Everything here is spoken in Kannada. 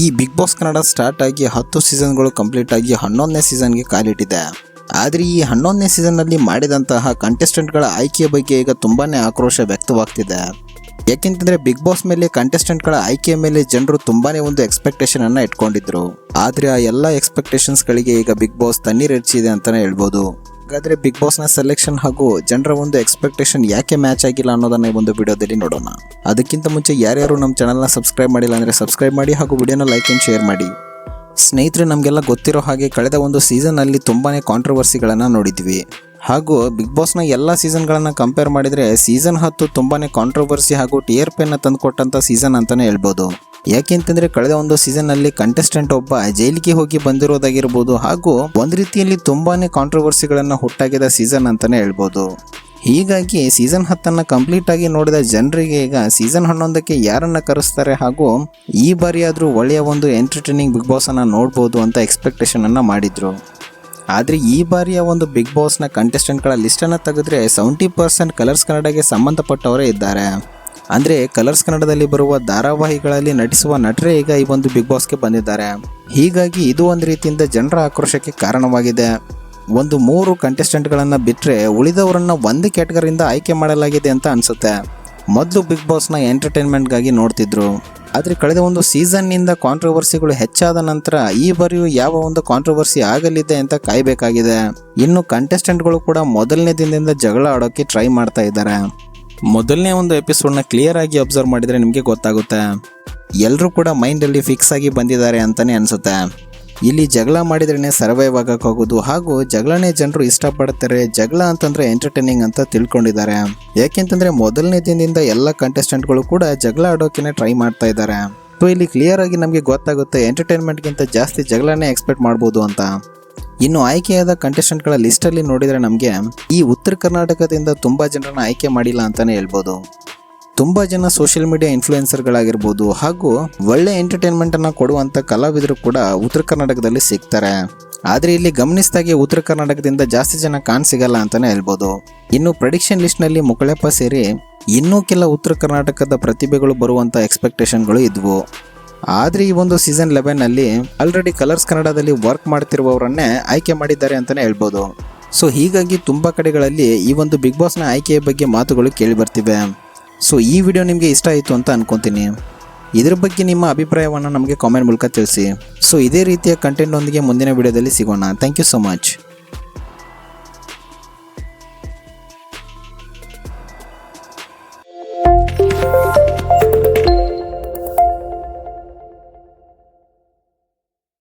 ಈ ಬಿಗ್ ಬಾಸ್ ಕನ್ನಡ ಸ್ಟಾರ್ಟ್ ಆಗಿ ಹತ್ತು ಸೀಸನ್ಗಳು ಕಂಪ್ಲೀಟ್ ಆಗಿ ಹನ್ನೊಂದನೇ ಸೀಸನ್ಗೆ ಕಾಲಿಟ್ಟಿದೆ ಆದರೆ ಈ ಹನ್ನೊಂದನೇ ಸೀಸನ್ನಲ್ಲಿ ಮಾಡಿದಂತಹ ಕಂಟೆಸ್ಟೆಂಟ್ಗಳ ಆಯ್ಕೆಯ ಬಗ್ಗೆ ಈಗ ತುಂಬಾನೇ ಆಕ್ರೋಶ ವ್ಯಕ್ತವಾಗ್ತಿದೆ. ಯಾಕೆಂತಂದ್ರೆ ಬಿಗ್ ಬಾಸ್ ಮೇಲೆ ಕಂಟೆಸ್ಟೆಂಟ್ಗಳ ಆಯ್ಕೆಯ ಮೇಲೆ ಜನರು ತುಂಬಾನೇ ಒಂದು ಎಕ್ಸ್ಪೆಕ್ಟೇಷನ್ ಅನ್ನ ಇಟ್ಕೊಂಡಿದ್ರು. ಆದ್ರೆ ಆ ಎಲ್ಲ ಎಕ್ಸ್ಪೆಕ್ಟೇಷನ್ಸ್ ಗಳಿಗೆ ಈಗ ಬಿಗ್ ಬಾಸ್ ತಣ್ಣೀರ್ ಹೆಚ್ಚಿದೆ ಅಂತಾನೆ ಹೇಳ್ಬೋದು. ಹಾಗಾದ್ರೆ ಬಿಗ್ ಬಾಸ್ನ ಸೆಲೆಕ್ಷನ್ ಹಾಗೂ ಜನರ ಒಂದು ಎಕ್ಸ್ಪೆಕ್ಟೇಷನ್ ಯಾಕೆ ಮ್ಯಾಚ್ ಆಗಿಲ್ಲ ಅನ್ನೋದನ್ನ ಈ ಒಂದು ವಿಡಿಯೋದಲ್ಲಿ ನೋಡೋಣ. ಅದಕ್ಕಿಂತ ಮುಂಚೆ ಯಾರ್ಯಾರು ನಮ್ಮ ಚಾನಲ್ನ ಸಬ್ಸ್ಕ್ರೈಬ್ ಮಾಡಿಲ್ಲ ಅಂದ್ರೆ ಸಬ್ಸ್ಕ್ರೈಬ್ ಮಾಡಿ ಹಾಗೂ ವಿಡಿಯೋನ ಲೈಕ್ ಅಂಡ್ ಶೇರ್ ಮಾಡಿ. ಸ್ನೇಹಿತರೆ, ನಮಗೆಲ್ಲ ಗೊತ್ತಿರೋ ಹಾಗೆ ಕಳೆದ ಒಂದು ಸೀಸನ್ ಅಲ್ಲಿ ತುಂಬಾನೇ ಕಾಂಟ್ರವರ್ಸಿಗಳನ್ನ ನೋಡಿದ್ವಿ. ಹಾಗೂ ಬಿಗ್ ಬಾಸ್ನ ಎಲ್ಲ ಸೀಸನ್ಗಳನ್ನು ಕಂಪೇರ್ ಮಾಡಿದ್ರೆ ಸೀಸನ್ ಹತ್ತು ತುಂಬಾನೇ ಕಾಂಟ್ರವರ್ಸಿ ಹಾಗೂ ಟಿಯರ್ ತಂದು ತಂದುಕೊಟ್ಟಂತ ಸೀಸನ್ ಅಂತಾನೆ ಹೇಳ್ಬೋದು. ಯಾಕೆಂತಂದ್ರೆ ಕಳೆದ ಒಂದು ಸೀಸನ್ನಲ್ಲಿ ಕಂಟೆಸ್ಟೆಂಟ್ ಒಬ್ಬ ಜೈಲಿಗೆ ಹೋಗಿ ಬಂದಿರೋದಾಗಿರ್ಬೋದು ಹಾಗೂ ಒಂದ್ ರೀತಿಯಲ್ಲಿ ತುಂಬಾನೇ ಕಾಂಟ್ರವರ್ಸಿಗಳನ್ನ ಹುಟ್ಟಾಗಿದ ಸೀಸನ್ ಅಂತಾನೆ ಹೇಳ್ಬೋದು. ಹೀಗಾಗಿ ಸೀಸನ್ ಹತ್ತನ್ನ ಕಂಪ್ಲೀಟ್ ಆಗಿ ನೋಡಿದ ಜನರಿಗೆ ಈಗ ಸೀಸನ್ ಹನ್ನೊಂದಕ್ಕೆ ಯಾರನ್ನ ಕರೆಸ್ತಾರೆ ಹಾಗೂ ಈ ಬಾರಿ ಆದ್ರೂ ಒಳ್ಳೆಯ ಒಂದು ಎಂಟರ್ಟೈನಿಂಗ್ ಬಿಗ್ ಬಾಸ್ ಅನ್ನ ನೋಡ್ಬೋದು ಅಂತ ಎಕ್ಸ್ಪೆಕ್ಟೇಷನ್ ಅನ್ನ ಮಾಡಿದ್ರು. ಆದರೆ ಈ ಬಾರಿಯ ಒಂದು ಬಿಗ್ ಬಾಸ್ನ ಕಂಟೆಸ್ಟೆಂಟ್ಗಳ ಲಿಸ್ಟನ್ನು ತೆಗೆದ್ರೆ ಸೆವೆಂಟಿ ಪರ್ಸೆಂಟ್ ಕಲರ್ಸ್ ಕನ್ನಡಗೆ ಸಂಬಂಧಪಟ್ಟವರೇ ಇದ್ದಾರೆ. ಅಂದರೆ ಕಲರ್ಸ್ ಕನ್ನಡದಲ್ಲಿ ಬರುವ ಧಾರಾವಾಹಿಗಳಲ್ಲಿ ನಟಿಸುವ ನಟರೇ ಈಗ ಈ ಒಂದು ಬಿಗ್ ಬಾಸ್ಗೆ ಬಂದಿದ್ದಾರೆ. ಹೀಗಾಗಿ ಇದು ಒಂದು ರೀತಿಯಿಂದ ಜನರ ಆಕ್ರೋಶಕ್ಕೆ ಕಾರಣವಾಗಿದೆ. ಒಂದು ಮೂರು ಕಂಟೆಸ್ಟೆಂಟ್ಗಳನ್ನು ಬಿಟ್ಟರೆ ಉಳಿದವರನ್ನ ಒಂದು ಕ್ಯಾಟಗರಿಯಿಂದ ಆಯ್ಕೆ ಮಾಡಲಾಗಿದೆ ಅಂತ ಅನಿಸುತ್ತೆ. ಮೊದಲು ಬಿಗ್ ಬಾಸ್ನ ಎಂಟರ್ಟೈನ್ಮೆಂಟ್ಗಾಗಿ ನೋಡ್ತಿದ್ರು. ಆದರೆ ಕಳೆದ ಒಂದು ಸೀಸನ್ನಿಂದ ಕಾಂಟ್ರವರ್ಸಿಗಳು ಹೆಚ್ಚಾದ ನಂತರ ಈ ಬಾರಿಯೂ ಯಾವ ಒಂದು ಕಾಂಟ್ರವರ್ಸಿ ಆಗಲಿದೆ ಅಂತ ಕಾಯಬೇಕಾಗಿದೆ. ಇನ್ನು ಕಂಟೆಸ್ಟೆಂಟ್ಗಳು ಕೂಡ ಮೊದಲನೇ ದಿನದಿಂದ ಜಗಳ ಆಡೋಕ್ಕೆ ಟ್ರೈ ಮಾಡ್ತಾ ಇದ್ದಾರೆ. ಮೊದಲನೇ ಒಂದು ಎಪಿಸೋಡ್ನ ಕ್ಲಿಯರ್ ಆಗಿ ಅಬ್ಸರ್ವ್ ಮಾಡಿದರೆ ನಿಮಗೆ ಗೊತ್ತಾಗುತ್ತೆ. ಎಲ್ಲರೂ ಕೂಡ ಮೈಂಡಲ್ಲಿ ಫಿಕ್ಸ್ ಆಗಿ ಬಂದಿದ್ದಾರೆ ಅಂತಲೇ ಅನಿಸುತ್ತೆ. ಇಲ್ಲಿ ಜಗಳ ಮಾಡಿದ್ರೇ ಸರ್ವೈವ್ ಆಗೋಕ್ಕಾಗೋದು ಹಾಗೂ ಜಗಳನೇ ಜನರು ಇಷ್ಟಪಡ್ತಾರೆ, ಜಗಳ ಅಂತಂದ್ರೆ ಎಂಟರ್ಟೈನಿಂಗ್ ಅಂತ ತಿಳ್ಕೊಂಡಿದ್ದಾರೆ. ಯಾಕೆಂತಂದ್ರೆ ಮೊದಲನೇ ದಿನದಿಂದ ಎಲ್ಲ ಕಂಟೆಸ್ಟೆಂಟ್ಗಳು ಕೂಡ ಜಗಳ ಆಡೋಕೆನೆ ಟ್ರೈ ಮಾಡ್ತಾ ಇದ್ದಾರೆ. ಸೊ ಇಲ್ಲಿ ಕ್ಲಿಯರ್ ಆಗಿ ನಮಗೆ ಗೊತ್ತಾಗುತ್ತೆ ಎಂಟರ್ಟೈನ್ಮೆಂಟ್ಗಿಂತ ಜಾಸ್ತಿ ಜಗಳನೇ ಎಕ್ಸ್ಪೆಕ್ಟ್ ಮಾಡ್ಬೋದು ಅಂತ. ಇನ್ನು ಆಯ್ಕೆಯಾದ ಕಂಟೆಸ್ಟೆಂಟ್ಗಳ ಲಿಸ್ಟಲ್ಲಿ ನೋಡಿದರೆ ನಮಗೆ ಈ ಉತ್ತರ ಕರ್ನಾಟಕದಿಂದ ತುಂಬ ಜನರನ್ನ ಆಯ್ಕೆ ಮಾಡಿಲ್ಲ ಅಂತಾನೆ ಹೇಳ್ಬೋದು. ತುಂಬ ಜನ ಸೋಷಿಯಲ್ ಮೀಡಿಯಾ ಇನ್ಫ್ಲೂಯೆನ್ಸರ್ಗಳಾಗಿರ್ಬೋದು ಹಾಗೂ ಒಳ್ಳೆ ಎಂಟರ್ಟೈನ್ಮೆಂಟನ್ನು ಕೊಡುವಂಥ ಕಲಾವಿದರು ಕೂಡ ಉತ್ತರ ಕರ್ನಾಟಕದಲ್ಲಿ ಸಿಗ್ತಾರೆ. ಆದರೆ ಇಲ್ಲಿ ಗಮನಿಸಿದಾಗೆ ಉತ್ತರ ಕರ್ನಾಟಕದಿಂದ ಜಾಸ್ತಿ ಜನ ಕಾಣ್ ಸಿಗಲ್ಲ ಅಂತಾನೆ ಹೇಳ್ಬೋದು. ಇನ್ನು ಪ್ರಡಿಕ್ಷನ್ ಲಿಸ್ಟ್ನಲ್ಲಿ ಮುಕಳೆಪ್ಪ ಸೇರಿ ಇನ್ನೂ ಕೆಲ ಉತ್ತರ ಕರ್ನಾಟಕದ ಪ್ರತಿಭೆಗಳು ಬರುವಂಥ ಎಕ್ಸ್ಪೆಕ್ಟೇಷನ್ಗಳು ಇದ್ವು. ಆದರೆ ಈ ಒಂದು ಸೀಸನ್ ಲೆವೆನ್ನಲ್ಲಿ ಆಲ್ರೆಡಿ ಕಲರ್ಸ್ ಕನ್ನಡದಲ್ಲಿ ವರ್ಕ್ ಮಾಡ್ತಿರುವವರನ್ನೇ ಆಯ್ಕೆ ಮಾಡಿದ್ದಾರೆ ಅಂತಾನೆ ಹೇಳ್ಬೋದು. ಸೊ ಹೀಗಾಗಿ ತುಂಬಾ ಕಡೆಗಳಲ್ಲಿ ಈ ಒಂದು ಬಿಗ್ ಬಾಸ್ನ ಆಯ್ಕೆಯ ಬಗ್ಗೆ ಮಾತುಗಳು ಕೇಳಿ ಬರ್ತಿವೆ. ಸೊ ಈ ವಿಡಿಯೋ ನಿಮಗೆ ಇಷ್ಟ ಆಯಿತು ಅಂತ ಅನ್ಕೊಂತೀನಿ. ಇದ್ರ ಬಗ್ಗೆ ನಿಮ್ಮ ಅಭಿಪ್ರಾಯವನ್ನು ನಮಗೆ ಕಾಮೆಂಟ್ ಮೂಲಕ ತಿಳಿಸಿ. ಸೊ ಇದೇ ರೀತಿಯ ಕಂಟೆಂಟ್ ಒಂದಿಗೆ ಮುಂದಿನ ವಿಡಿಯೋದಲ್ಲಿ ಸಿಗೋಣ. Thank you so much